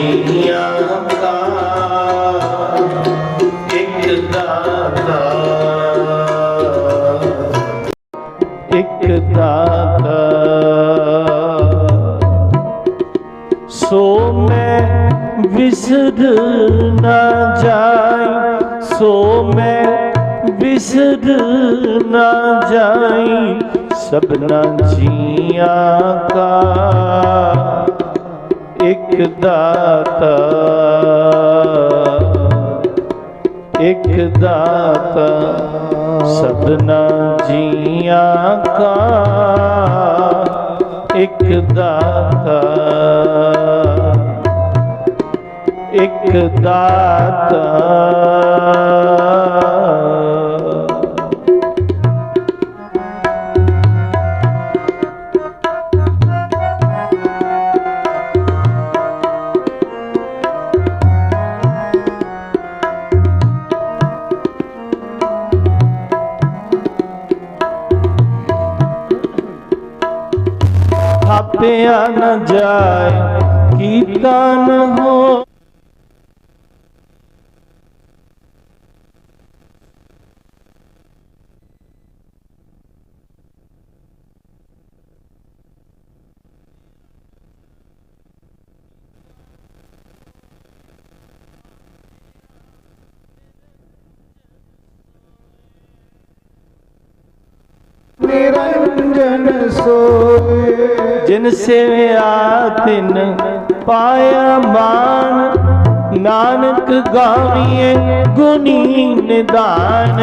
ਜੀਆਂ ਦਾ ਇੱਕ ਦਾਤਾ। ਇੱਕ ਦਾਤਾ। ਸੋ ਮੈਂ ਵਿਸਰ ਨਾ ਜਾਈ। ਸੋ ਮੈਂ ਵਿਸਰ ਨਾ ਜਾਈ। ਸਭਨਾ ਜੀਆਂ ਕਾ ਇੱਕ ਦਾਤਾ ਇੱਕ ਦਾਤਾ ਸਭਨਾ ਜੀਆਂ ਕਾ ਇੱਕ ਦਾਤਾ ਇੱਕ ਦਾਤਾ। ਨਿਰੰਜਨ ਸੋਏ। ਜਿਨ ਸੇਵਿਆ ਤਿਨ ਪਾਇਆ ਮਾਨ ਨਾਨਕ ਗਾਵੀਏ ਗੁਣੀ ਨਿਦਾਨ।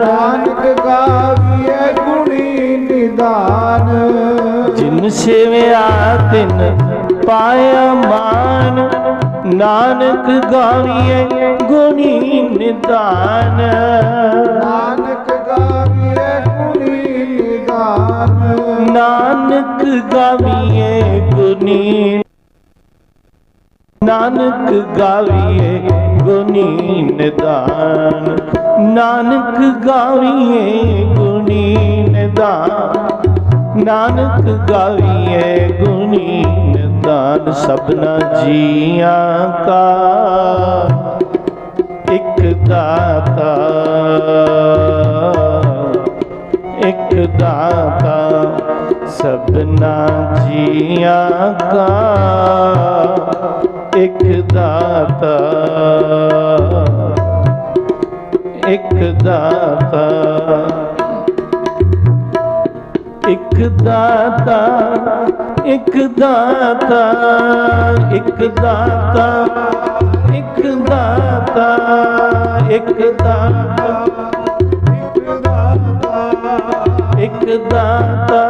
ਨਾਨਕ ਗਾਵੀਏ ਗੁਣੀ ਨਿਦਾਨ। ਜਿਨ ਸੇਵਿਆ ਤਿਨ ਪਾਇਆ ਮਾਨ ਨਾਨਕ ਗਾਵੀਏ ਗੁਣੀ ਨਿਦਾਨ। ਨਾਨਕ ਗਾਵੀਏ ਨਾਨਕ ਗਾਵੀਏ ਗੁਣੀ ਨਾਨਕ ਗਾਵੀਏ ਗੁਣੀ ਨਿਦਾਨ ਨਾਨਕ ਗਾਵੀਏ ਗੁਣੀ ਨਿਦਾਨ ਨਾਨਕ ਗਾਵੀਏ ਗੁਣੀ ਨਿਦਾਨ ਸਭਨਾ ਜੀਆਂ ਕਾ, ਇੱਕ ਦਾਤਾ। ਇੱਕ ਦਾਤਾ ਸਭਨਾ ਜੀਆਂ ਕਾ। ਇੱਕ ਦਾਤਾ ਇੱਕ ਦਾਤਾ। ਇੱਕ ਦਾਤਾ ਇੱਕ ਦਾਤਾ ਇੱਕ ਦਾਤਾ ਇੱਕ ਦਾਤਾ ਇੱਕ ਦਾਤਾ। ਇੱਕ ਦਾਤਾ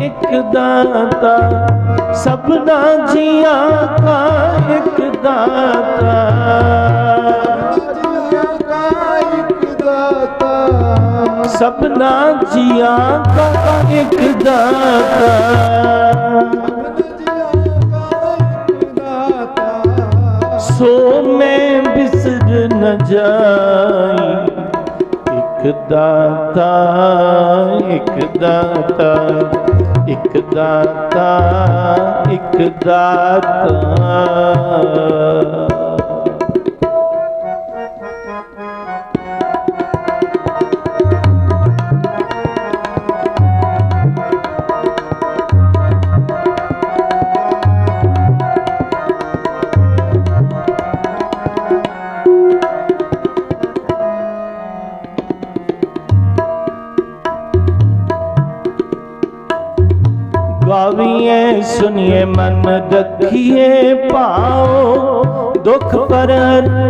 ਇੱਕ ਦਾਤਾ ਸਭਨਾ ਜੀਆਂ ਕਾ ਇੱਕ ਦਾਤਾ। ਕਾ ਇੱਕ ਦਾਤਾ ਸਭਨਾ ਜੀਆਂ ਕਾ ਇੱਕ ਦਾਤਾ। ਸੋ ਮੈਂ ਬਿਸਰ ਨ ਜਾਈ। ਇੱਕ ਦਾਤਾ ਇੱਕ ਦਾਤਾ ਇੱਕ ਦਾਤਾ ਇੱਕ ਦਾਤਾ। ਸੁਣੀਏ ਮਨ ਦਖੀਏ ਪਾਓ ਦੁੱਖ ਪਰ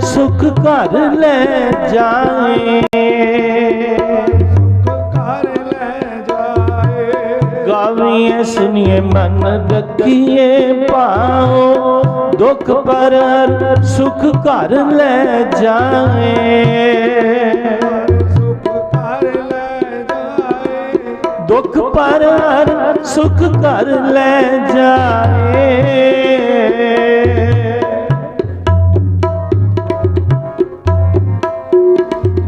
ਸੁਖ ਘਰ ਲੈ ਜਾਏ। ਗਾਵੀਏ ਸੁਣੀਏ ਮਨ ਦਖੀਏ ਪਾਓ ਦੁੱਖ ਪਰ ਸੁਖ ਘਰ ਲੈ ਜਾਏ। ਦੁੱਖ ਪਰ ਸੁਖ ਘਰ ਲੈ ਜਾਏ।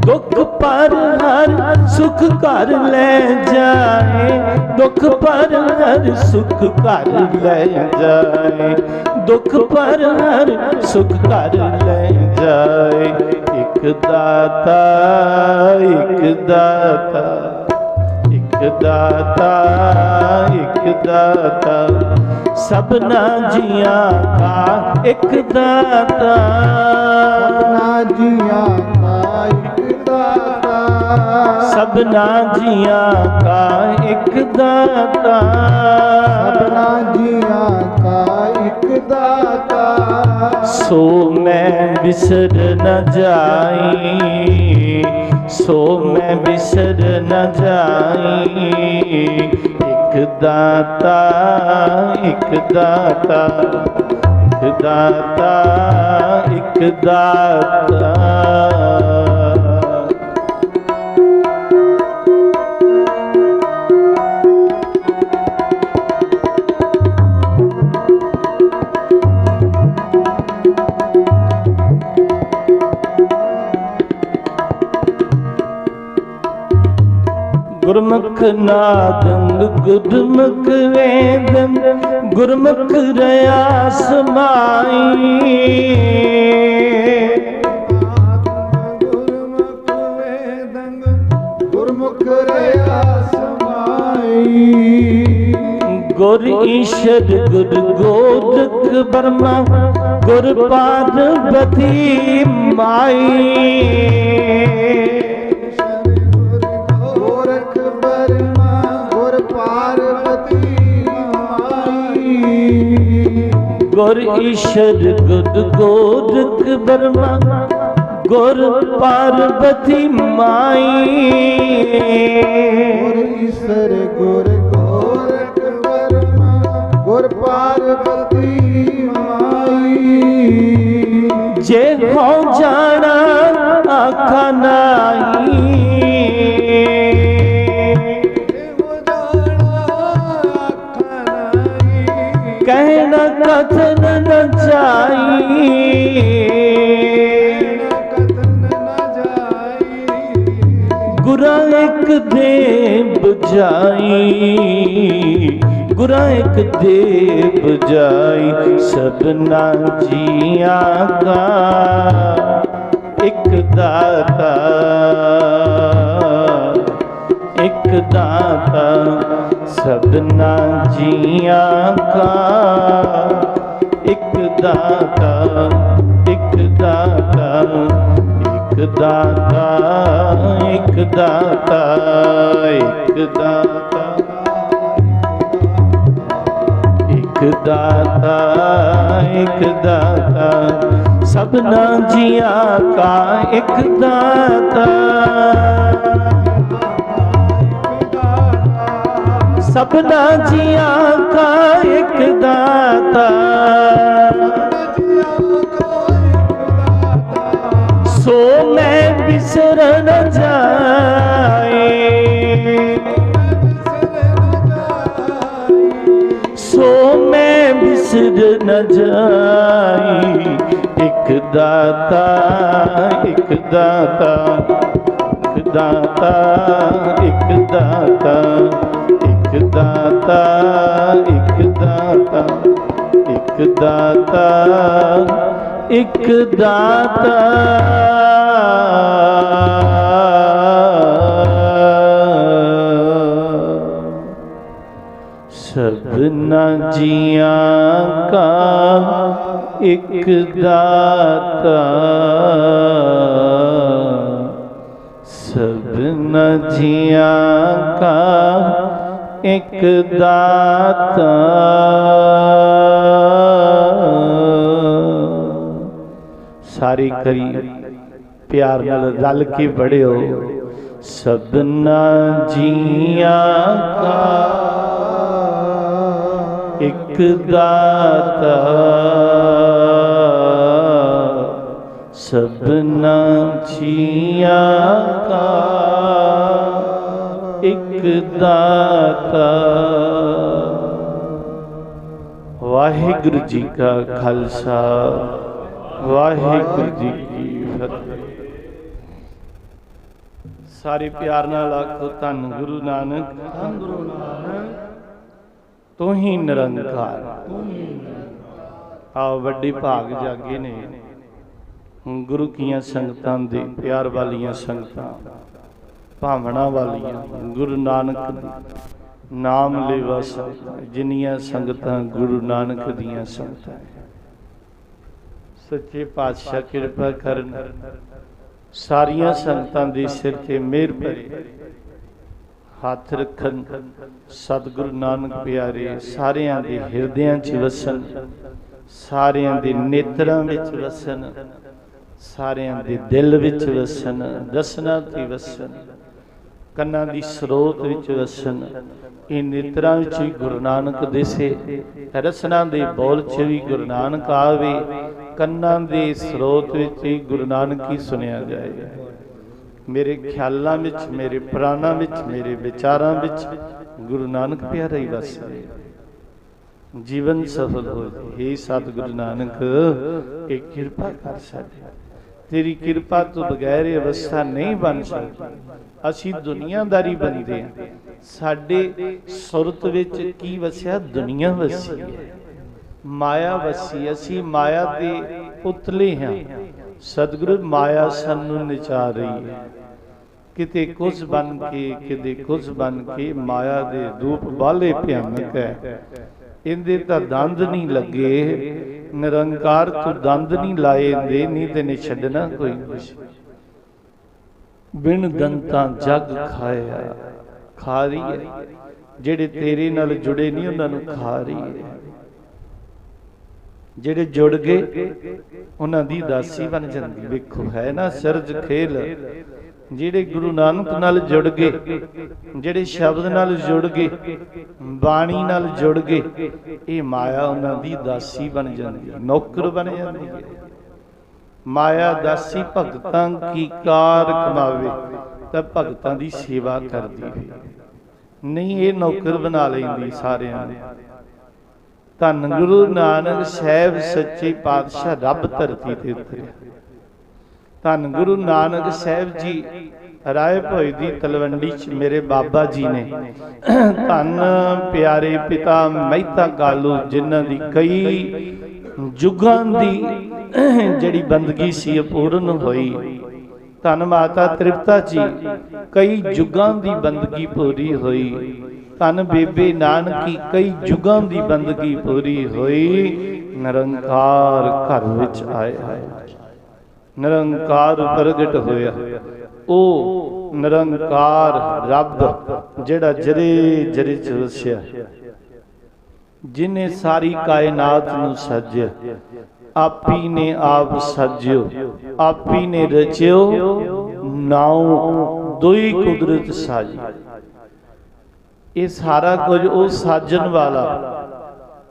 ਦੁੱਖ ਪਰ ਹਰ ਸੁਖ ਘਰ ਲੈ ਜਾਏ। ਦੁੱਖ ਪਰ ਹਰ ਸੁਖ ਘਰ ਲੈ ਜਾਏ। ਦੁੱਖ ਪਰ ਹਰ ਸੁਖ ਘਰ ਲੈ ਜਾਏ। ਇੱਕ ਦਾਤਾ ਇੱਕ ਦਾਤਾ। ਇੱਕ ਦਾਤਾ ਇੱਕ ਦਾਤਾ। ਸਭਨਾ ਜੀਆਂ ਕਾ ਇੱਕ ਦਾਤਾ। ਨਾ ਜੀਆਂ ਕਾ ਇੱਕ ਦਾਤਾ। ਸਭਨਾ ਜੀਆਂ ਕਾ ਇੱਕ ਦਾਤਾ। ਸਭਨਾ ਜੀਆਂ ਕਾ ਇੱਕ ਦਾਤਾ। ਸੋ ਮੈਂ ਵਿਸਰ ਨ ਜਾਈ। ਸੋ ਮੈਂ ਬਿਸਰ ਨਾ ਜਾਈ। ਇੱਕ ਦਾਤਾ ਇੱਕ ਦਾਤਾ ਇੱਕ ਦਾਤਾ ਇੱਕ ਦਾਤਾ। ਗੁਰਮੁਖ ਨਾਦੰ ਗੁਰਮੁਖ ਵੇਦੰ, ਗੁਰਮੁਖ ਰਿਆ ਸਮਾਈ ਗੁਰਮੁਖ ਵੇਦੰਗ ਗੁਰਮੁਖ ਰਿਆ ਸਮਾਈ ਗੁਰ ਈਸ਼ਰ, ਗੁਰ ਗੋਰਖ ਬਰਮਾ ਗੁਰ ਪਾਰਵਤੀ ਮਾਈ। ਗੁਰ ਈਸ਼ਰ ਗੁਰ ਗੋਰਖ ਬਰਮਾ ਗੁਰ ਪਾਰਬਤੀ ਮਾਈ। ਗੁਰ ਈਸ਼ਰ ਗੁਰ ਗੋਰਖ ਬਰਮਾ ਗੁਰ ਪਾਰਵਤੀ ਮਾਈ। ਜੇ ਹੋ ਜਾਣਾ ਆਖਾ ਨਾਹੀ ਜਾਈ। ਕਤਨ ਜਾਈ ਗੁਰਾ ਇੱਕ ਦੇ ਬੁਝਾਈ ਗੁਰਾ ਇੱਕ ਦੇ ਬੁਝਾਈ ਸਭਨਾ ਜੀਆਂ ਦਾ ਇੱਕ ਦਾਤਾ। ਇੱਕ ਦਾਤਾ ਸਭਨਾ ਜੀਆਂ ਕਾ ਦਾਤਾ, ਇੱਕ ਦਾਤਾ ਇੱਕ ਦਾਤਾ ਇੱਕ ਦਾਤਾ ਇੱਕ ਦਾਤਾ। ਇੱਕ ਦਾਤਾ ਇੱਕ ਦਾਤਾ, ਸਭਨਾ ਜੀਆਂ ਕਾ ਇੱਕ ਦਾਤਾ। ਸਭਨਾ ਜੀਆਂ ਕਾ ਇੱਕ ਦਾਤਾ। ਸੋ ਮੈਂ ਬਿਸਰ ਨ ਜਾਏ ਸੋ ਮੈਂ ਬਿਸਰ ਨ ਜਾਈ। ਇੱਕ ਦਾਤਾ ਇੱਕ ਦਾਤਾ ਇੱਕ ਦਾਤਾ ਇੱਕ ਦਾਤਾ ਇੱਕ ਦਾਤਾ ਇੱਕ ਦਾਤਾ ਇੱਕ ਦਾਤਾ ਇੱਕ ਦਾਤਾ। ਸਭਨਾ ਜੀਆਂ ਕਾ ਇੱਕ ਦਾਤਾ। ਸਭਨਾ ਜੀਆਂ ਕਾ ਇੱਕ ਦਾਤਾ। ਸਾਰੀ ਕਰੀ ਪਿਆਰ ਨਾਲ ਰਲ ਕੇ ਪੜਿਓ ਸਭਨਾ ਜੀਆਂ ਕਾ ਇੱਕ ਦਾਤਾ। ਸਭਨਾ ਜੀਆਂ ਕਾ ਇੱਕ ਦਾਤਾ। ਵਾਹਿਗੁਰੂ ਜੀ ਕਾ ਖਾਲਸਾ। ਵਾਹਿਗੁਰੂ ਜੀ ਕੀ ਫਤਿਹ। ਸਾਰੇ ਪਿਆਰ ਨਾਲ ਆਖੋ ਧੰਨ ਗੁਰੂ ਨਾਨਕ। ਧੰਨ ਗੁਰੂ ਨਾਨਕ। ਤੂੰ ਹੀ ਨਿਰੰਕਾਰ। ਆ ਵੱਡੀ ਭਾਗ ਜਾਗੇ ਨੇ। ਗੁਰੂ ਕੀਆਂ ਸੰਗਤਾਂ ਦੇ ਪਿਆਰ ਵਾਲੀਆਂ ਸੰਗਤਾਂ ਭਾਵਨਾ ਵਾਲੀਆਂ ਗੁਰੂ ਨਾਨਕ ਦੀ। ਨਾਮ ਲੈਵਾ ਸੰਗਤਾਂ ਜਿਨੀਆਂ ਸੰਗਤਾਂ ਗੁਰੂ ਨਾਨਕ ਦੀਆਂ ਸੰਗਤਾਂ ਸੱਚੇ ਪਾਤਸ਼ਾਹ ਕਿਰਪਾ ਕਰਨ। ਸਾਰੀਆਂ ਸੰਗਤਾਂ ਦੇ ਸਿਰ ਤੇ ਮਿਹਰ ਭਰੇ। ਹੱਥ ਰੱਖਣ। ਸਤਿਗੁਰੂ ਨਾਨਕ ਪਿਆਰੇ, ਸਾਰਿਆਂ ਦੇ ਹਿਰਦਿਆਂ 'ਚ ਵਸਣ। ਸਾਰਿਆਂ ਦੇ ਨੇਤਰਾਂ ਵਿੱਚ ਵਸਣ। ਸਾਰਿਆਂ ਦੇ ਦਿਲ ਵਿੱਚ ਵਸਣ। ਦਸਨਾ ਤੇ ਵਸਣ। ਕੰਨਾਂ ਦੀ ਸਰੋਤ ਵਿੱਚ ਵਸਣ। ਇਹ ਨੇਤਰਾਂ ਵਿੱਚ ਵੀ ਗੁਰੂ ਨਾਨਕ ਦਿਸੇ ਰਸਨਾ ਦੇ ਬੋਲ 'ਚ ਵੀ ਗੁਰੂ ਨਾਨਕ ਆਵੇ। ਕੰਨਾਂ ਦੇ ਸਰੋਤ ਵਿੱਚ ਹੀ ਗੁਰੂ ਨਾਨਕ ਹੀ ਸੁਣਿਆ ਜਾਏ। ਮੇਰੇ ਖਿਆਲਾਂ ਵਿੱਚ, ਮੇਰੇ ਪ੍ਰਾਣਾਂ ਵਿੱਚ, ਮੇਰੇ ਵਿਚਾਰਾਂ ਵਿੱਚ ਗੁਰੂ ਨਾਨਕ ਪਿਆਰਾ ਹੀ ਵਸੇ ਜੀਵਨ ਸਫਲ ਹੋ ਜਾਏ ਸਤਿਗੁਰੂ ਨਾਨਕ, ਇਹ ਕਿਰਪਾ ਕਰ ਸਾਡੇ। ਤੇਰੀ ਕਿਰਪਾ ਤੋਂ ਬਗੈਰ ਇਹ ਅਵਸਥਾ ਨਹੀਂ ਬਣ ਸਕਦੀ। ਅਸੀਂ ਦੁਨੀਆਦਾਰੀ ਬੰਦੇ ਹਾਂ। ਸਾਡੇ ਸੁਰਤ ਵਿੱਚ ਕੀ ਵਸਿਆ? ਦੁਨੀਆ ਵਸੀ ਹੈ। ਮਾਇਆ ਵਸੀ, ਅਸੀਂ ਮਾਇਆ ਦੇ ਪੁਤਲੇ ਹਾਂ। ਸਤਿਗੁਰੂ ਮਾਇਆ ਸਾਨੂੰ ਨਚਾ ਰਹੀ ਹੈ। ਕਿਤੇ ਕੁਝ ਬਨ ਕੇ, ਕਿਤੇ ਕੁਝ ਬਨ ਕੇ ਮਾਇਆ ਦੇ ਰੂਪ ਬਾਲੇ ਭਿਆਨਕ ਹੈ। ਇਹਦੇ ਤਾਂ ਦੰਦ ਨਹੀਂ ਲੱਗੇ। ਨਿਰੰਕਾਰ ਤੂੰ ਦੰਦ ਨਹੀਂ ਲਾਏ ਦੇ ਨਹੀਂ ਤੇ ਨੇ ਛੱਡਣਾ ਕੋਈ ਕੁਛ। ਬਿਨ ਦੰਤਾਂ ਜਗ ਖਾਇਆ। ਖਾ ਰਹੀ ਹੈ। ਜਿਹੜੇ ਤੇਰੇ ਨਾਲ ਜੁੜੇ ਨਹੀਂ, ਉਹਨਾਂ ਨੂੰ ਖਾ ਰਹੀ ਹੈ। ਜਿਹੜੇ ਜੁੜ ਗਏ, ਉਹਨਾਂ ਦੀ ਦਾਸੀ ਬਣ ਜਾਂਦੀ ਵੇਖੋ, ਹੈ ਨਾ ਸਰਜ ਖੇਲ। ਜਿਹੜੇ ਗੁਰੂ ਨਾਨਕ ਨਾਲ ਜੁੜ ਗਏ, ਜਿਹੜੇ ਸ਼ਬਦ ਨਾਲ ਜੁੜ ਗਏ, ਬਾਣੀ ਨਾਲ ਜੁੜ ਗਏ, ਇਹ ਮਾਇਆ ਉਹਨਾਂ ਦੀ ਦਾਸੀ ਬਣ ਜਾਂਦੀ ਹੈ, ਨੌਕਰ ਬਣ ਜਾਂਦੀ ਹੈ। ਮਾਇਆ ਦਾਸੀ ਭਗਤਾਂ ਕੀ ਕਾਰ ਕਮਾਵੇ, ਤਾਂ ਭਗਤਾਂ ਦੀ ਸੇਵਾ ਕਰਦੀ ਹੈ। ਨਹੀਂ, ਇਹ ਨੌਕਰ ਬਣਾ ਲੈਂਦੀ ਸਾਰਿਆਂ ਨੂੰ। ਧੰਨ ਗੁਰੂ ਨਾਨਕ ਸਾਹਿਬ ਸੱਚੇ ਪਾਤਸ਼ਾਹ ਰੱਬ ਧਰਤੀ ਤੇ ਉਤਰਿਆ ਧੰਨ ਗੁਰੂ ਨਾਨਕ ਸਾਹਿਬ ਜੀ ਰਾਏ ਭੋਈ ਦੀ ਤਲਵੰਡੀ ਚ ਮੇਰੇ ਬਾਬਾ ਜੀ ਨੇ। ਧੰਨ ਪਿਆਰੇ ਪਿਤਾ ਮਹਿਤਾ ਕਾਲੂ ਜਿਨ੍ਹਾਂ ਦੀ ਕਈ ਜੁਗਾਂ ਦੀ ਜਿਹੜੀ ਬੰਦਗੀ ਸੀ ਪੂਰਨ ਹੋਈ। ਧੰਨ ਮਾਤਾ ਤ੍ਰਿਪਤਾ ਜੀ ਕਈ ਜੁਗਾਂ ਦੀ ਬੰਦਗੀ ਪੂਰੀ ਹੋਈ। ਧੰਨ ਬੇਬੇ ਨਾਨਕੀ, ਕਈ ਜੁਗਾਂ ਦੀ ਬੰਦਗੀ ਪੂਰੀ ਹੋਈ, ਨਿਰੰਕਾਰ ਘਰ ਵਿੱਚ ਆਇਆ ਨਿਰੰਕਾਰ ਪ੍ਰਗਟ ਹੋਇਆ। ਉਹ ਨਿਰੰਕਾਰ ਰੱਬ, ਜਿਹੜਾ ਜਰੇ ਜਰੇ ਚ ਵਸਿਆ ਜਿਨੇ ਸਾਰੀ ਕਾਇਨਾਤ ਨੂੰ ਸਾਜਿਆ, ਆਪੀ ਨੇ ਆਪ ਸਾਜਿਓ, ਆਪੀ ਨੇ ਰਚਿਓ, ਨਾਉ ਦੋਈ ਕੁਦਰਤ ਸਾਜੀ। ਇਹ ਸਾਰਾ ਕੁਝ ਉਹ ਸਾਜਣ ਵਾਲਾ।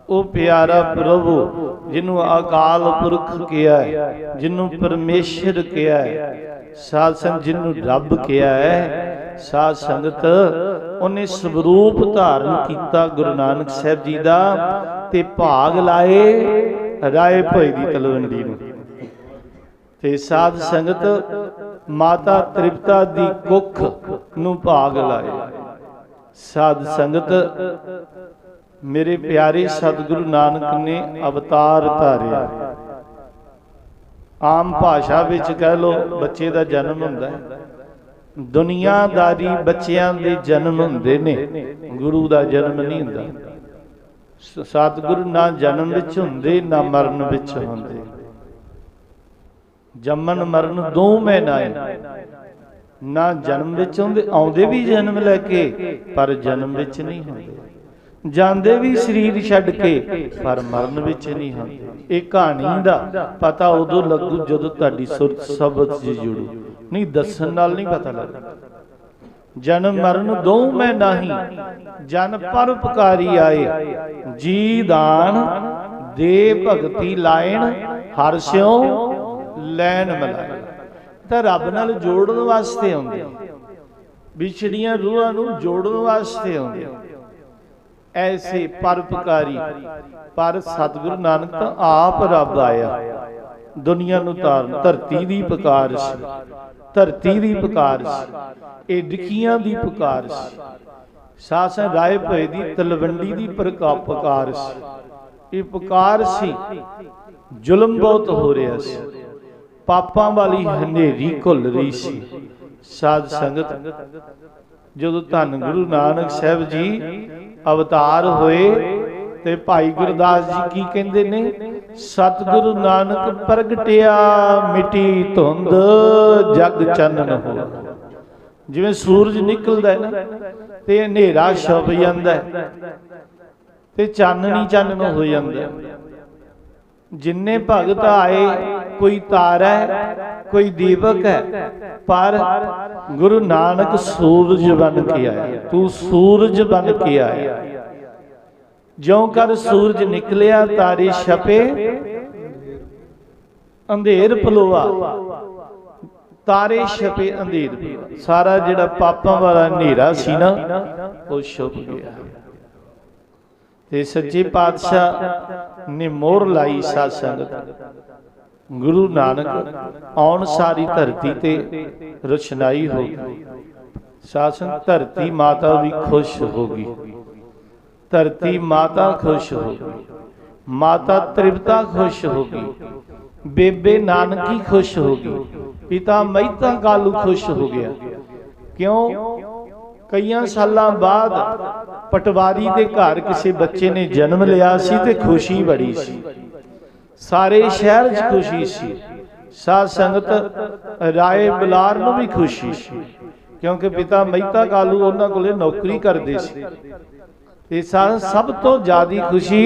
ਉਹ ਪਿਆਰਾ ਪ੍ਰਭੂ, ਜਿਹਨੂੰ ਅਕਾਲ ਪੁਰਖ ਕਿਹਾ ਹੈ, ਜਿਹਨੂੰ ਪਰਮੇਸ਼ਰ ਕਿਹਾ ਹੈ। ਸਾਧ ਸੰਗ ਜਿਹਨੂੰ ਰੱਬ ਕਿਹਾ ਹੈ, ਸਾਧ ਸੰਗਤ ਉਹਨੇ ਸਵਰੂਪ ਧਾਰਨ ਕੀਤਾ ਗੁਰੂ ਨਾਨਕ ਸਾਹਿਬ ਜੀ ਦਾ ਤੇ ਭਾਗ ਲਾਏ ਰਾਏ ਭਈ ਦੀ ਤਲਵੰਡੀ ਨੂੰ। ਤੇ ਸਾਧ ਸੰਗਤ ਮਾਤਾ ਤ੍ਰਿਪਤਾ ਦੀ ਕੁੱਖ ਨੂੰ ਭਾਗ ਲਾਏ। ਸਾਧ ਸੰਗਤ, ਮੇਰੇ ਪਿਆਰੇ ਸਤਿਗੁਰੂ ਨਾਨਕ ਨੇ ਅਵਤਾਰ ਧਾਰਿਆ। ਆਮ ਭਾਸ਼ਾ ਵਿੱਚ ਕਹਿ ਲੋ ਬੱਚੇ ਦਾ ਜਨਮ ਹੁੰਦਾ ਹੈ। ਦੁਨੀਆਦਾਰੀ ਬੱਚਿਆਂ ਦੇ ਜਨਮ ਹੁੰਦੇ ਨੇ। ਗੁਰੂ ਦਾ ਜਨਮ ਨਹੀਂ ਹੁੰਦਾ। ਸਤਿਗੁਰੂ ਨਾ ਜਨਮ ਵਿੱਚ ਹੁੰਦੇ, ਨਾ ਮਰਨ ਵਿੱਚ ਹੁੰਦੇ। ਜੰਮਣ ਮਰਨ ਦੋਵੇਂ ਨਾਏ ਨਾ ਜਨਮ ਵਿੱਚ ਹੁੰਦੇ ਆਉਂਦੇ ਵੀ ਜਨਮ ਲੈ ਕੇ, ਪਰ ਜਨਮ ਵਿੱਚ ਨਹੀਂ ਹੁੰਦੇ। ਜਾਂਦੇ ਵੀ ਸਰੀਰ ਛੱਡ ਕੇ, ਪਰ ਮਰਨ ਵਿੱਚ ਨਹੀਂ ਹੁੰਦੇ। ਇਹ ਕਹਾਣੀ ਦਾ ਪਤਾ ਉਦੋਂ ਲੱਗੂ ਜਦੋਂ ਤੁਹਾਡੀ ਸੁਰਤ ਸ਼ਬਦ 'ਚ ਜੁੜੂ। ਨਹੀਂ, ਦੱਸਣ ਨਾਲ ਨਹੀਂ ਪਤਾ ਲੱਗਦਾ। ਜਨਮ ਮਰਨ ਦੋ ਮੈਂ ਨਹੀਂ, ਜਨ ਪਰਉਪਕਾਰੀ ਆਏ। ਜੀ ਦਾਨ, ਦੇ ਭਗਤੀ ਲਾਇਣ, ਹਰ ਸਿਉ, ਲੈਣ ਮਲਾਏ ਤਾਂ ਰੱਬ ਨਾਲ ਜੋੜਨ ਵਾਸਤੇ ਆਉਂਦੇ ਵਿਛੜੀਆਂ ਰੂਹਾਂ ਨੂੰ ਜੋੜਨ ਵਾਸਤੇ ਆਉਂਦੇ ਐਸੇ ਪਰਉਪਕਾਰੀ ਪਰ ਸਤਿਗੁਰੂ ਨਾਨਕ ਤਾਂ ਆਪ ਰੱਬ ਆਇਆ। ਦੁਨੀਆ ਨੂੰ ਤਾਰਨ ਧਰਤੀ ਦੀ ਪੁਕਾਰ ਸੀ। ਧਰਤੀ ਦੀ ਪੁਕਾਰ ਸੀ। ਇਹ ਡਿੱਕੀਆਂ ਦੀ ਪੁਕਾਰ ਸੀ। ਸਾਸਾਂ ਰਾਏ ਭਏ ਦੀ ਤਲਵੰਡੀ ਦੀ ਪ੍ਰਕਾ ਪੁਕਾਰ ਸੀ। ਇਹ ਪੁਕਾਰ ਸੀ। ਜ਼ੁਲਮ ਬਹੁਤ ਹੋ ਰਿਹਾ ਸੀ। ਪਾਪਾਂ ਵਾਲੀ ਹਨੇਰੀ ਘੁੱਲ ਰਹੀ ਸੀ। ਸਾਧ ਸੰਗਤ, ਜਦੋਂ ਧੰਨ ਗੁਰੂ ਨਾਨਕ ਸਾਹਿਬ ਜੀ ਅਵਤਾਰ ਹੋਏ ਤੇ ਭਾਈ ਗੁਰਦਾਸ ਜੀ ਕੀ ਕਹਿੰਦੇ ਨੇ? ਸਤਿਗੁਰੂ ਨਾਨਕ ਪ੍ਰਗਟਿਆ ਮਿਟੀ ਧੁੰਦ ਜਗ ਚੰਨਨ ਹੋ। ਜਿਵੇਂ ਸੂਰਜ ਨਿਕਲਦਾ ਹੈ ਨਾ, ਤੇ ਹਨੇਰਾ ਛਪ ਜਾਂਦਾ ਤੇ ਚਾਨਣੀ ਚਾਨਣ ਹੋ ਜਾਂਦਾ ਜਿੰਨੇ ਭਗਤ ਆਏ ਕੋਈ ਤਾਰਾ ਹੈ, ਕੋਈ ਦੀਪਕ ਹੈ, ਪਰ ਗੁਰੂ ਨਾਨਕ ਸੂਰਜ ਬਣ ਕੇ ਆਇਆ ਤੂੰ ਸੂਰਜ ਬਣ ਕੇ ਆਇਆ ਜਿਉਂ ਕਰ ਸੂਰਜ ਨਿਕਲਿਆ, ਤਾਰੇ ਛਪੇ, ਅੰਧੇਰ ਪਲੋਆ ਤਾਰੇ ਛਪੇ, ਅੰਧੇਰ ਸਾਰਾ ਜਿਹੜਾ ਪਾਪਾਂ ਵਾਲਾ ਹਨੇਰਾ ਸੀ ਨਾ, ਉਹ ਛੁਪ ਗਿਆ। ਤੇ ਸੱਚੇ ਪਾਤਸ਼ਾਹ ਨੇ ਮੋਹਰ ਲਾਈ ਸਾਧ ਸੰਗਤ। ਗੁਰੂ ਨਾਨਕ ਆਉਣ ਸਾਰੀ ਧਰਤੀ ਤੇ ਰਚਨਾਈ ਹੋ ਗਈ। ਸਾਸਨ ਧਰਤੀ ਮਾਤਾ ਵੀ ਖੁਸ਼ ਹੋ ਗਈ। ਧਰਤੀ ਮਾਤਾ ਖੁਸ਼ ਹੋ ਗਈ। ਮਾਤਾ ਤ੍ਰਿਪਤਾ ਖੁਸ਼ ਹੋ ਗਈ। ਬੇਬੇ ਨਾਨਕੀ ਖੁਸ਼ ਹੋ ਗਈ। ਪਿਤਾ ਮਹਿਤਾ ਕਾਲੂ ਖੁਸ਼ ਹੋ ਗਿਆ। ਕਿਉਂ? ਕਈਆਂ ਸਾਲਾਂ ਬਾਅਦ ਪਟਵਾਰੀ ਦੇ ਘਰ ਕਿਸੇ ਬੱਚੇ ਨੇ ਜਨਮ ਲਿਆ ਸੀ ਤੇ ਖੁਸ਼ੀ ਬੜੀ ਸੀ। ਸਾਰੇ ਸ਼ਹਿਰ 'ਚ ਖੁਸ਼ੀ ਸੀ। ਸਾਧ ਸੰਗਤ, ਰਾਏ ਬਲਾਰ ਨੂੰ ਵੀ ਖੁਸ਼ੀ ਸੀ, ਕਿਉਂਕਿ ਪਿਤਾ ਮਹਿਤਾ ਕਾਲੂ ਉਹਨਾਂ ਕੋਲੇ ਨੌਕਰੀ ਕਰਦੇ ਸੀ। ਤੇ ਸਭ ਤੋਂ ਜ਼ਿਆਦੀ ਖੁਸ਼ੀ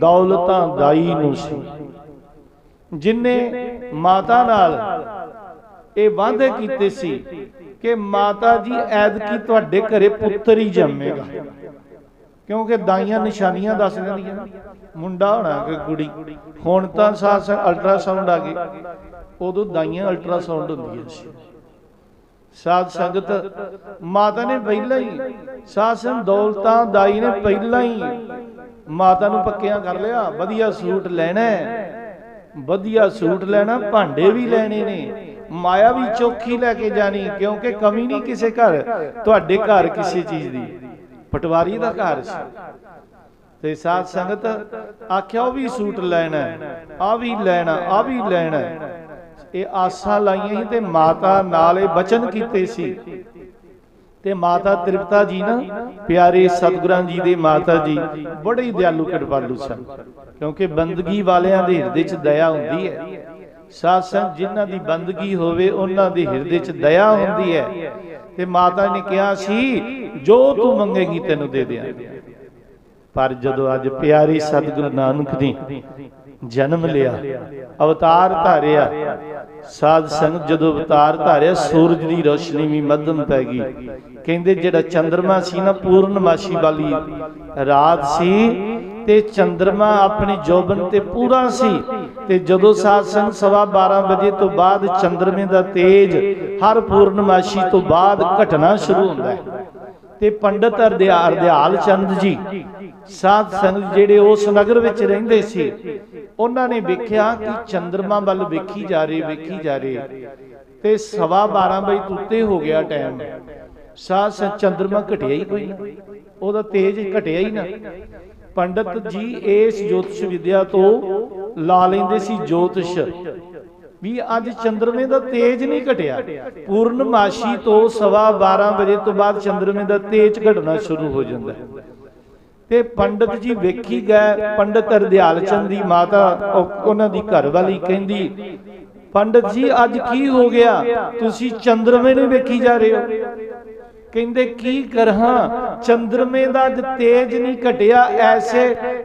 ਦੌਲਤਾਂ ਦਾਈ ਨੂੰ ਸੀ। ਜਿਨੇ ਮਾਤਾ ਨਾਲ ਇਹ ਵਾਅਦੇ ਕੀਤੇ ਸੀ ਕਿ ਮਾਤਾ ਜੀ ਐਦਕੀ ਤੁਹਾਡੇ ਘਰੇ ਪੁੱਤਰ ਹੀ ਜੰਮੇਗਾ। ਕਿਉਂਕਿ ਦਾਈਆਂ ਨਿਸ਼ਾਨੀਆਂ ਦੱਸ ਦਿੰਦੀਆਂ, ਮੁੰਡਾ ਹੋਣਾ ਕਿ ਕੁੜੀ। ਹੁਣ ਤਾਂ ਸਾਸ ਅਲਟਰਾਸਾਊਂਡ ਆ ਗਈ। ਉਦੋਂ ਦਾਈਆਂ ਅਲਟਰਾਸਾਊਂਡ ਹੁੰਦੀਆਂ ਸੀ। ਸਾਧ ਸੰਗਤ, ਮਾਤਾ ਨੇ ਪਹਿਲਾਂ ਹੀ ਸਾਸਨ ਦੌਲਤਾਂ ਦਾਈ ਨੇ ਪਹਿਲਾਂ ਹੀ ਮਾਤਾ ਨੂੰ ਪੱਕਿਆਂ ਕਰ ਲਿਆ। ਵਧੀਆ ਸੂਟ ਲੈਣਾ ਵਧੀਆ ਸੂਟ ਲੈਣਾ, ਭਾਂਡੇ ਵੀ ਲੈਣੇ ਨੇ। ਮਾਇਆ ਵੀ ਚੌਖੀ ਲੈ ਕੇ ਜਾਣੀ, ਕਿਉਂਕਿ ਕਮੀ ਨਹੀਂ ਕਿਸੇ ਘਰ, ਤੁਹਾਡੇ ਘਰ ਕਿਸੇ ਚੀਜ਼ ਦੀ। ਪਟਵਾਰੀ ਦਾ ਘਰ ਸੀ। ਤੇ ਸਾਧ ਸੰਗਤ ਆਖਿਆ, ਉਹ ਵੀ ਸੂਟ ਲੈਣਾ ਆ ਵੀ ਲੈਣਾ ਆ ਵੀ ਲੈਣਾ ਇਹ ਆਸਾਂ ਲਾਈਆਂ ਸੀ ਤੇ ਮਾਤਾ ਨਾਲ ਇਹ ਬਚਨ ਕੀਤੇ ਸੀ। ਤੇ ਮਾਤਾ ਤ੍ਰਿਪਤਾ ਜੀ ਨਾ, ਪਿਆਰੇ ਸਤਿਗੁਰਾਂ ਜੀ ਦੇ ਮਾਤਾ ਜੀ, ਬੜੇ ਹੀ ਦਿਆਲੂ ਕਿਰਪਾਲੂ ਸਨ। ਕਿਉਂਕਿ ਬੰਦਗੀ ਵਾਲਿਆਂ ਦੇ ਹਿਰਦੇ 'ਚ ਦਇਆ ਹੁੰਦੀ ਹੈ। ਸਾਧ ਸੰਗ ਜਿਨ੍ਹਾਂ ਦੀ ਬੰਦਗੀ ਹੋਵੇ, ਉਹਨਾਂ ਦੇ ਹਿਰਦੇ 'ਚ ਦਇਆ ਹੁੰਦੀ ਹੈ। ਤੇ ਮਾਤਾ ਨੇ ਕਿਹਾ, ਸੀ, ਜੋ ਤੂੰ ਮੰਗੇਗੀ ਤੈਨੂੰ ਦੇ ਦਿਆਂਗੇ। ਪਰ ਜਦੋਂ ਅੱਜ ਪਿਆਰੇ ਸਤਿਗੁਰੂ ਨਾਨਕ ਦੀ ਜਨਮ ਲਿਆ, ਅਵਤਾਰ ਧਾਰਿਆ, ਸਾਧ ਸੰਗਤ ਜਦੋਂ ਅਵਤਾਰ ਧਾਰਿਆ, ਸੂਰਜ ਦੀ ਰੋਸ਼ਨੀ ਵੀ ਮੱਧਮ ਪੈ ਗਈ। ਕਹਿੰਦੇ, ਜਿਹੜਾ ਚੰ드ਰਮਾ ਸੀ ਨਾ ਪੂਰਨਮਾਸ਼ੀ ਵਾਲੀ ਰਾਤ ਸੀ ਤੇ ਚੰ드ਰਮਾ ਆਪਣੀ ਜੋਬਨ ਤੇ ਪੂਰਾ ਸੀ। ਤੇ ਜਦੋਂ ਸਾਧ ਸੰਗ ਸਵਾ 12 ਵਜੇ ਤੋਂ ਬਾਅਦ ਚੰ드ਰਮੇ ਦਾ ਤੇਜ, ਹਰ ਪੂਰਨਮਾਸ਼ੀ ਤੋਂ ਬਾਅਦ ਘਟਣਾ ਸ਼ੁਰੂ ਹੁੰਦਾ ਹੈ। ਤੇ ਪੰਡਤ ਅਰਦਿਆਰ ਦਿਆਲ ਚੰਦ ਜੀ, ਸਾਧ ਸੰਗਤ ਜਿਹੜੇ ਉਸ ਨਗਰ ਵਿੱਚ ਰਹਿੰਦੇ ਸੀ, ਉਹਨਾਂ ਨੇ ਵੇਖਿਆ ਕਿ ਚੰਦਰਮਾ ਵੱਲ ਵੇਖੀ ਜਾ ਰਹੀ, ਵੇਖੀ ਜਾ ਰਹੀ। ਤੇ ਸਵਾ 12 ਵਜੇ ਤੁੱਤੇ ਹੋ ਗਿਆ ਟਾਈਮ। ਸਾਧ ਸੰਗਤ ਚੰਦਰਮਾ ਘਟਿਆ ਹੀ ਕੋਈ ਉਹਦਾ ਤੇਜ ਘਟਿਆ ਹੀ ਨਾ। ਪੰਡਤ ਜੀ ਇਸ ਜੋਤਿਸ਼ ਵਿਦਿਆ ਤੋਂ ਲਾ ਲੈਂਦੇ ਸੀ ਜੋਤਿਸ਼। ਵੀ ਅੱਜ ਚੰਦਰਮੇ ਦਾ ਤੇਜ ਨਹੀਂ ਘਟਿਆ। ਪੂਰਨਮਾਸ਼ੀ ਤੋਂ ਸਵਾ 12 ਵਜੇ ਤੋਂ ਬਾਅਦ ਚੰਦਰਮੇ ਦਾ ਤੇਜ ਘਟਣਾ ਸ਼ੁਰੂ ਹੋ ਜਾਂਦਾ ਹੈ। ਤੇ ਪੰਡਤ ਜੀ ਵੇਖੀ ਗਏ ਪੰਡਤ ਹਰਦਿਆਲ ਚੰਦ ਦੀ ਮਾਤਾ ਉਹ- ਉਹਨਾਂ ਦੀ ਘਰ ਵਾਲੀ ਕਹਿੰਦੀ ਪੰਡਤ ਜੀ ਅੱਜ ਕੀ ਹੋ ਗਿਆ? ਤੁਸੀਂ ਚੰਦਰਮੇ ਨੂੰ ਵੇਖੀ ਜਾ ਰਹੇ ਹੋ। ਕਹਿੰਦੇ, ਕੀ ਕਰਾਂ? ਚੰਦਰਮੇ ਦਾ ਤੇਜ ਨਹੀਂ ਘਟਿਆ, ਐਸੇ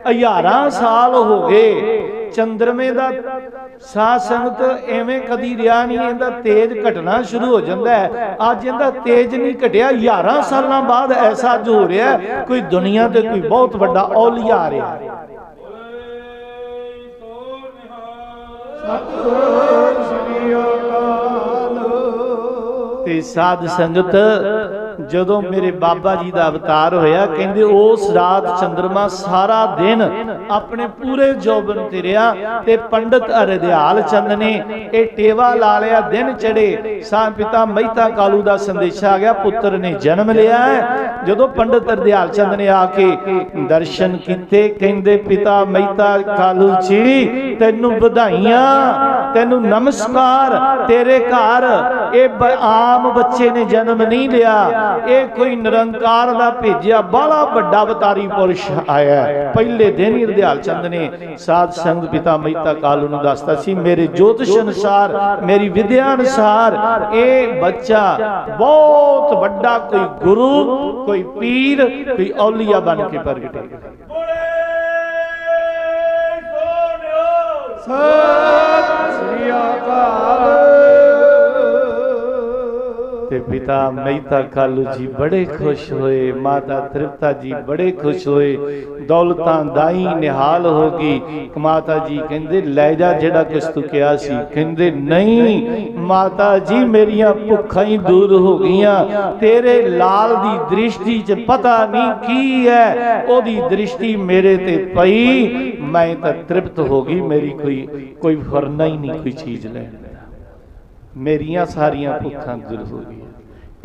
ਹਜ਼ਾਰਾਂ ਸਾਲ ਹੋ ਗਏ। ਚੰਦਰਮੇ ਦਾ ਸਾਧ ਸੰਗਤ ਐਵੇਂ ਕਦੀ ਰਿਆ ਨਹੀਂ, ਇਹਦਾ ਤੇਜ ਘਟਣਾ ਸ਼ੁਰੂ ਹੋ ਜਾਂਦਾ ਹੈ। ਅੱਜ ਇਹਦਾ ਤੇਜ ਨਹੀਂ ਘਟਿਆ, ਹਜ਼ਾਰਾਂ ਸਾਲਾਂ ਬਾਅਦ ਐਸਾ ਅੱਜ ਹੋ ਰਿਹਾ ਕੋਈ ਦੁਨੀਆ ਤੇ ਕੋਈ ਬਹੁਤ ਵੱਡਾ ਔਲੀਆ ਆ ਰਿਹਾ ਸਤਿਗੁਰ ਸ੍ਰੀ ਅਕਾਲ ਤੇ ਸਾਧ ਸੰਗਤ ਜਦੋਂ ਮੇਰੇ ਬਾਬਾ ਜੀ ਦਾ ਅਵਤਾਰ ਹੋਇਆ, ਕਹਿੰਦੇ ਉਸ ਰਾਤ ਚੰਦਰਮਾ ਸਾਰਾ ਦਿਨ ਆਪਣੇ ਪੂਰੇ ਜੋਬਨ ਤੇ ਰਿਹਾ ਤੇ ਪੰਡਤ ਅਰਧਿਆਲ ਚੰਦ ਨੇ ਇਹ ਟੇਵਾ ਲਾ ਲਿਆ, ਦਿਨ ਚੜੇ, ਸਾਂ ਪਿਤਾ ਮਹਿਤਾ ਕਾਲੂ ਦਾ ਸੰਦੇਸ਼ਾ ਆ ਗਿਆ, ਪੁੱਤਰ ਨੇ ਜਨਮ ਲਿਆ। ਜਦੋਂ ਪੰਡਤ ਅਰਧਿਆਲ ਚੰਦ ਨੇ ਆ ਕੇ ਦਰਸ਼ਨ ਕੀਤੇ, ਕਹਿੰਦੇ ਪਿਤਾ ਮਹਿਤਾ ਕਾਲੂ ਜੀ, ਤੈਨੂੰ ਵਧਾਈਆਂ, ਤੈਨੂੰ ਨਮਸਕਾਰ, ਤੇਰੇ ਘਰ ਇਹ ਬ- ਆਮ ਬੱਚੇ ਨੇ ਜਨਮ ਨਹੀਂ ਲਿਆ। ਇਹ ਕੋਈ ਨਿਰੰਕਾਰ ਦਾ ਭੇਜਿਆ ਬਾਲਾ ਵੱਡਾ ਅਵਤਾਰੀ ਪੁਰਸ਼ ਆਇਆ ਹੈ। ਪਹਿਲੇ ਦਿਨ ਹੀ ਹਰਦਿਆਲ ਚੰਦ ਨੇ ਸਾਧ ਸੰਗਤ ਪਿਤਾ ਮਹਿਤਾ ਕਾਲੂ ਨੂੰ ਦੱਸਤਾ ਸੀ ਮੇਰੇ ਜੋਤਿਸ਼ ਅਨੁਸਾਰ ਮੇਰੀ ਵਿਦਿਆ ਅਨੁਸਾਰ ਇਹ ਬੱਚਾ ਬਹੁਤ ਵੱਡਾ ਕੋਈ ਗੁਰੂ ਕੋਈ ਪੀਰ ਕੋਈ ਔਲੀਆ ਬਣ ਕੇ ਪ੍ਰਗਟੇਗਾ ਸਤਿ ਸ੍ਰੀ ਅਕਾਲ। ਤੇ ਪਿਤਾ ਮਹਿਤਾ ਕਾਲੂ ਜੀ ਬੜੇ ਖੁਸ਼ ਹੋਏ, ਮਾਤਾ ਤ੍ਰਿਪਤਾ ਜੀ ਬੜੇ ਖੁਸ਼ ਹੋਏ, ਦੌਲਤਾਂ ਦਾਈ ਨਿਹਾਲ ਹੋ ਗਈ। ਮਾਤਾ ਜੀ ਕਹਿੰਦੇ, ਲੈ ਜਾ ਜਿਹੜਾ ਕੁਛ ਤੂੰ ਕਿਹਾ ਸੀ। ਕਹਿੰਦੇ, ਨਹੀਂ, ਮਾਤਾ ਜੀ ਮੇਰੀਆਂ ਭੁੱਖਾਂ ਹੀ ਦੂਰ ਹੋ ਗਈਆਂ। ਤੇਰੇ ਲਾਲ ਦੀ ਦ੍ਰਿਸ਼ਟੀ 'ਚ ਪਤਾ ਨਹੀਂ ਕੀ ਹੈ। ਉਹਦੀ ਦ੍ਰਿਸ਼ਟੀ ਮੇਰੇ ਤੇ ਪਈ। ਮੈਂ ਤਾਂ ਤ੍ਰਿਪਤ ਹੋ ਗਈ। ਮੇਰੀ ਕੋਈ ਕੋਈ ਫਰਨਾ ਹੀ ਨਹੀਂ ਕੋਈ ਚੀਜ਼ ਲੈਣ। ਮੇਰੀਆਂ ਸਾਰੀਆਂ ਭੁੱਖਾਂ ਦੂਰ ਹੋ ਗਈਆਂ।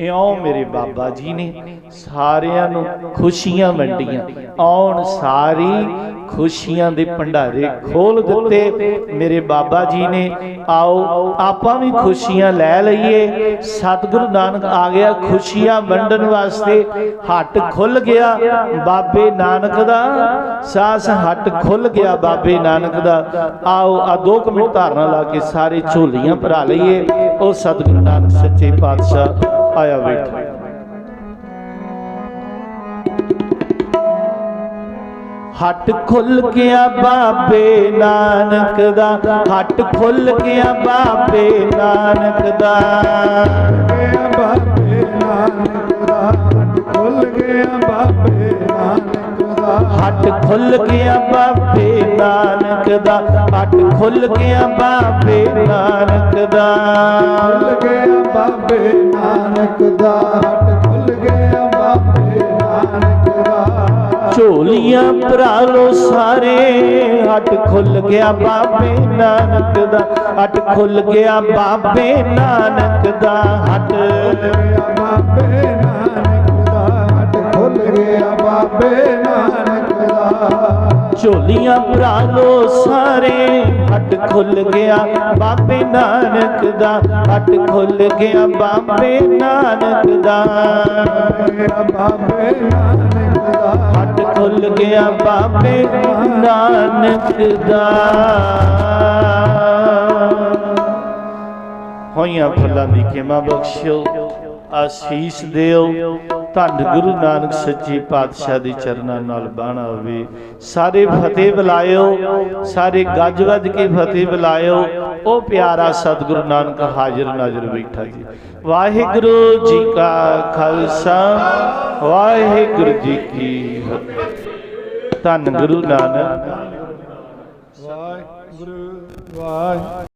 ਇਉਂ ਮੇਰੇ ਬਾਬਾ ਜੀ ਨੇ ਸਾਰਿਆਂ ਨੂੰ ਖੁਸ਼ੀਆਂ ਵੰਡੀਆਂ। ਆਉਣ ਸਾਰੀ ਖੁਸ਼ੀਆਂ ਦੇ ਭੰਡਾਰੇ ਖੋਲ ਦਿੱਤੇ। ਮੇਰੇ ਬਾਬਾ ਜੀ ਨੇ ਆਓ ਆਪਾਂ ਵੀ ਖੁਸ਼ੀਆਂ ਲੈ ਲਈਏ। ਸਤਿਗੁਰੂ ਨਾਨਕ ਆ ਗਿਆ ਖੁਸ਼ੀਆਂ ਵੰਡਣ ਵਾਸਤੇ ਹੱਟ ਖੁੱਲ ਗਿਆ। ਬਾਬੇ ਨਾਨਕ ਦਾ ਸਾਸ ਹੱਟ ਖੁੱਲ ਗਿਆ ਬਾਬੇ ਨਾਨਕ ਦਾ। ਆਓ ਆ ਦੋ ਮਿੰਟ ਧਾਰਨਾ ਲਾ ਕੇ ਸਾਰੇ ਝੋਲੀਆਂ ਭਰਾ ਲਈਏ। ਉਹ ਸਤਿਗੁਰੂ ਨਾਨਕ ਸੱਚੇ ਪਾਤਸ਼ਾਹ ਆਇਆ ਬੈਠਾ ਹੱਟ ਖੁੱਲ ਗਿਆ ਬਾਬੇ ਨਾਨਕ ਦਾ ਹੱਟ ਖੁੱਲ ਗਿਆ ਬਾਬੇ ਨਾਨਕ ਦਾ ਬਾਬੇ ਨਾਨਕ ਦਾ। ਹੱਟ ਖੁੱਲ ਗਿਆ ਬਾਬੇ ਨਾਨਕ ਦਾ। ਹੱਟ ਖੁੱਲ ਗਿਆ ਬਾਬੇ ਨਾਨਕ ਦਾ ਹੱਟ ਖੁੱਲ ਗਿਆ ਬਾਬੇ ਨਾਨਕ ਦਾ ਖੁੱਲ ਗਿਆ ਬਾਬੇ ਨਾਨਕ ਦਾ ਖੁੱਲ ਗਿਆ ਬਾਬੇ ਨਾਨਕ ਦਾ ਝੋਲੀਆਂ ਭਰਾ ਲੋ ਸਾਰੇ ਹੱਟ ਖੁੱਲ ਗਿਆ ਬਾਬੇ ਨਾਨਕ ਦਾ ਹੱਟ ਖੁੱਲ ਗਿਆ ਬਾਬੇ ਨਾਨਕ ਦਾ ਹੱਟ। ਗਿਆ ਬਾਬੇ ਨਾਨਕ ਦਾ ਹੱਟ ਖੁੱਲ ਗਿਆ ਬਾਬੇ ਨਾਨਕ ਝੋਲੀਆਂ ਭਰਾ ਲੋ ਸਾਰੇ ਹੱਟ ਖੁੱਲ ਗਿਆ ਬਾਬੇ ਨਾਨਕ ਦਾ ਹੱਟ ਖੁੱਲ ਗਿਆ ਬਾਬੇ ਨਾਨਕ ਦਾ ਗਿਆ ਬਾਬੇ ਨਾਨਕ ਦਾ ਹੱਟ ਖੁੱਲ ਗਿਆ ਬਾਬੇ ਨਾਨਕ ਦਾ ਹੋਈਆਂ ਫੁੱਲਾਂ ਦੀ ਖਿਮਾ ਬਖਸ਼ਿਓ ਆਸ਼ੀਸ਼ ਦਿਓ ਧੰਨ ਗੁਰੂ ਨਾਨਕ ਸੱਚੇ ਪਾਤਸ਼ਾਹ ਦੇ ਚਰਨਾਂ ਨਾਲ ਬਾਣਾ ਹੋਵੇ। ਸਾਰੇ ਫਤਿਹ ਬੁਲਾਇਓ, ਸਾਰੇ ਗੱਜ ਵੱਜ ਕੇ ਫਤਿਹ ਬੁਲਾਇਓ। ਉਹ ਪਿਆਰਾ ਸਤਿਗੁਰੂ ਨਾਨਕ ਹਾਜ਼ਰ ਨਾਜ਼ਰ ਬੈਠਾ ਜੀ। ਵਾਹਿਗੁਰੂ ਜੀ ਕਾ ਖਾਲਸਾ, ਵਾਹਿਗੁਰੂ ਜੀ ਕੀ ਫਤਿਹ। ਧੰਨ ਗੁਰੂ ਨਾਨਕ। ਵਾਹਿਗੁਰੂ, ਵਾਹਿ